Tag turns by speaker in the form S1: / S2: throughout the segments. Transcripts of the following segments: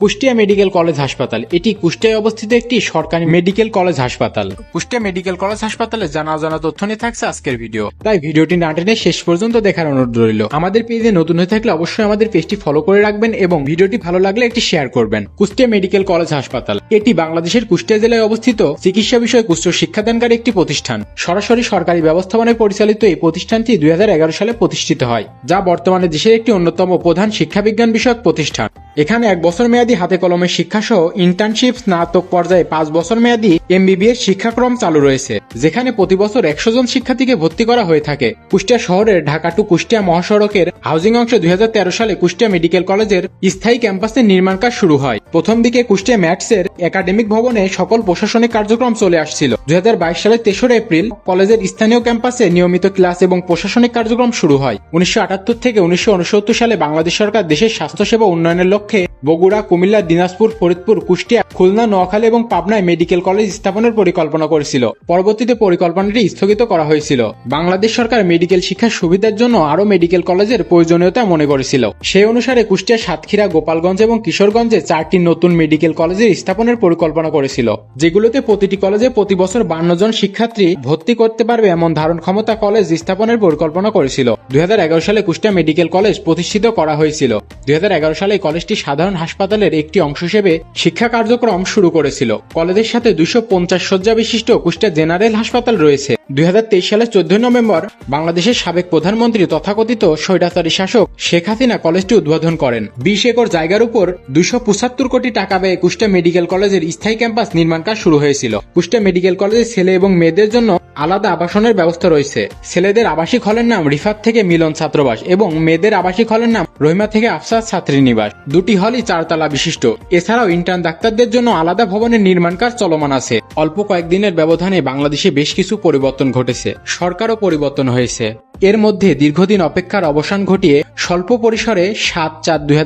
S1: Kushtia medical college হাসপাতাল। এটি কুষ্টিয়ায় অবস্থিত একটি সরকারি মেডিকেল কলেজ হাসপাতাল। কুষ্টিয়া মেডিকেল কলেজ হাসপাতালে জানা অজানা তথ্য নিয়ে থাকছে আজকের ভিডিও। তাই ভিডিওটি না টেনে শেষ পর্যন্ত দেখার অনুরোধ রইল। আমাদের পেজে নতুন হয়ে থাকলে অবশ্যই আমাদের পেজটি ফলো করে রাখবেন এবং ভিডিওটি ভালো লাগলে একটি শেয়ার করবেন। কুষ্টিয়া মেডিকেল কলেজ হাসপাতাল। এটি বাংলাদেশের কুষ্টিয়া জেলায় অবস্থিত চিকিৎসা বিষয়ে উচ্চ শিক্ষাদানকারী একটি প্রতিষ্ঠান। সরাসরি সরকারি ব্যবস্থাপনায় পরিচালিত এই প্রতিষ্ঠানটি দুই হাজার এগারো সালে প্রতিষ্ঠিত হয় যা বর্তমানে দেশের একটি অন্যতম প্রধান শিক্ষাবিজ্ঞান বিষয়ক প্রতিষ্ঠান। এখানে এক বছর মেয়াদী হাতে কলমের শিক্ষা সহ ইন্টার্নশিপ স্নাতক পর্যায়ে পাঁচ বছর মেয়াদী এমবিবিএস শিক্ষাক্রম চালু রয়েছে, যেখানে প্রতি বছর একশো জন শিক্ষার্থীকে ভর্তি করা হয়ে থাকে। কুষ্টিয়া শহরের ঢাকা টু কুষ্টিয়া মহাসড়কের হাউজিং অংশে দুই হাজার তেরো সালে কুষ্টিয়া মেডিকেল কলেজের স্থায়ী ক্যাম্পাসের নির্মাণ কাজ শুরু হয়। প্রথম দিকে কুষ্টিয়া ম্যাটসের একাডেমিক ভবনে সকল প্রশাসনিক কার্যক্রম চলে আসছিল। দুই হাজার বাইশ সালের তেসরা এপ্রিল কলেজের স্থানীয় ক্যাম্পাসে নিয়মিত ক্লাস এবং প্রশাসনিক কার্যক্রম শুরু হয়। উনিশশো আটাত্তর থেকে উনিশশো উনসত্তর সালে বাংলাদেশ সরকার দেশের স্বাস্থ্যসেবা উন্নয়নের লক্ষ্যে বগুড়া, কুমিল্লা, দিনাজপুর, ফরিদপুর, কুষ্টিয়া, খুলনা, নোয়াখালী এবং পাবনায় মেডিকেল কলেজ স্থাপনের পরিকল্পনা করেছিল। পরবর্তীতে পরিকল্পনাটি স্থগিত করা হয়েছিল। বাংলাদেশ সরকার মেডিকেল শিক্ষার সুবিধার জন্য আরও মেডিকেল কলেজের প্রয়োজনীয়তা মনে করেছিল। সেই অনুসারে কুষ্টিয়া সাতক্ষীরা, গোপালগঞ্জ এবং কিশোরগঞ্জে চারটি নতুন মেডিকেল কলেজের স্থাপনের পরিকল্পনা করেছিল, যেগুলোতে প্রতিটি কলেজে প্রতি বছর বান্ন জন শিক্ষার্থী ভর্তি করতে পারবে এমন ধারণ ক্ষমতা কলেজ স্থাপনের পরিকল্পনা করেছিল। দুই হাজার এগারো সালে কুষ্টিয়া মেডিকেল কলেজ প্রতিষ্ঠিত করা হয়েছিল। দুই হাজার এগারো সালে কলেজটি সাধারণ হাসপাতালের একটি অংশ হিসেবে শিক্ষা কার্যক্রম শুরু করেছিল। কলেজের সাথে দুইশো পঞ্চাশ শয্যা বিশিষ্ট কুষ্টিয়া জেনারেল হাসপাতাল রয়েছে। দুই হাজার তেইশ সালের চোদ্দই নভেম্বর বাংলাদেশের সাবেক প্রধানমন্ত্রী তথাকথিত স্বৈরাচারী শাসক শেখ হাসিনা কলেজটি উদ্বোধন করেন। বিশ একর জায়গার উপর দুইশো পঁচাত্তর কোটি টাকা ব্যয়ে কুষ্টিয়া মেডিকেল কলেজের স্থায়ী ক্যাম্পাস নির্মাণ কাজ শুরু হয়েছিল। কুষ্টিয়া মেডিকেল কলেজের ছেলে এবং মেয়েদের জন্য আলাদা আবাসনের ব্যবস্থা রয়েছে। ছেলেদের আবাসিক হলের নাম রিফাত থেকে মিলন ছাত্রবাস এবং মেয়েদের আবাসিক হলের নাম রহিমা থেকে আফসার ছাত্রীনিবাস। দুটি হলই চারতলা বিশিষ্ট। এছাড়াও ইন্টার্ন ডাক্তারদের জন্য আলাদা ভবনের নির্মাণ কাজ চলমান আছে। অল্প কয়েকদিনের ব্যবধানে বাংলাদেশে বেশ কিছু পরিবর্তন ঘটেছে। সরকারও পরিবর্তন হয়েছে। এর মধ্যে দীর্ঘদিন অপেক্ষার অবসান ঘটিয়ে স্বল্প পরিসরে সাত চার দুই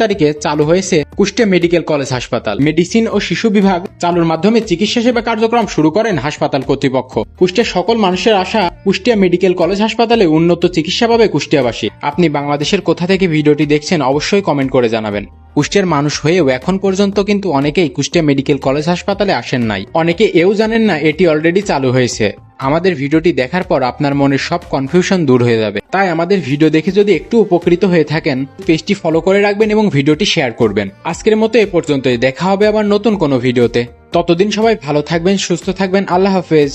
S1: তারিখে চালু হয়েছে কুষ্টিয়া মেডিকেল কলেজ হাসপাতাল। মেডিসিন ও শিশু বিভাগ চালুর মাধ্যমে চিকিৎসা সেবা কার্যক্রম শুরু করেন হাসপাতাল কর্তৃপক্ষ। কুষ্টিয়া সকল মানুষের আশা, কুষ্টিয়া মেডিকেল কলেজ হাসপাতালে উন্নত চিকিৎসা পাবে কুষ্টিয়াবাসী। আপনি বাংলাদেশের কোথা থেকে ভিডিওটি দেখছেন অবশ্যই কমেন্ট করে জানাবেন। কুষ্টিয়ার মানুষ হয়েও এখন পর্যন্ত কিন্তু অনেকেই কুষ্টিয়া মেডিকেল কলেজ হাসপাতালে আসেন নাই। অনেকে এও জানেন না এটি অলরেডি চালু হয়েছে। আমাদের ভিডিওটি দেখার পর আপনার মনের সব কনফিউশন দূর হয়ে যাবে। তাই আমাদের ভিডিও দেখে যদি একটু উপকৃত হয়ে থাকেন, পেজটি ফলো করে রাখবেন এবং ভিডিওটি শেয়ার করবেন। আজকের মতো এ পর্যন্তই। দেখা হবে আবার নতুন কোনো ভিডিওতে। ততদিন সবাই ভালো থাকবেন, সুস্থ থাকবেন। আল্লাহ হাফেজ।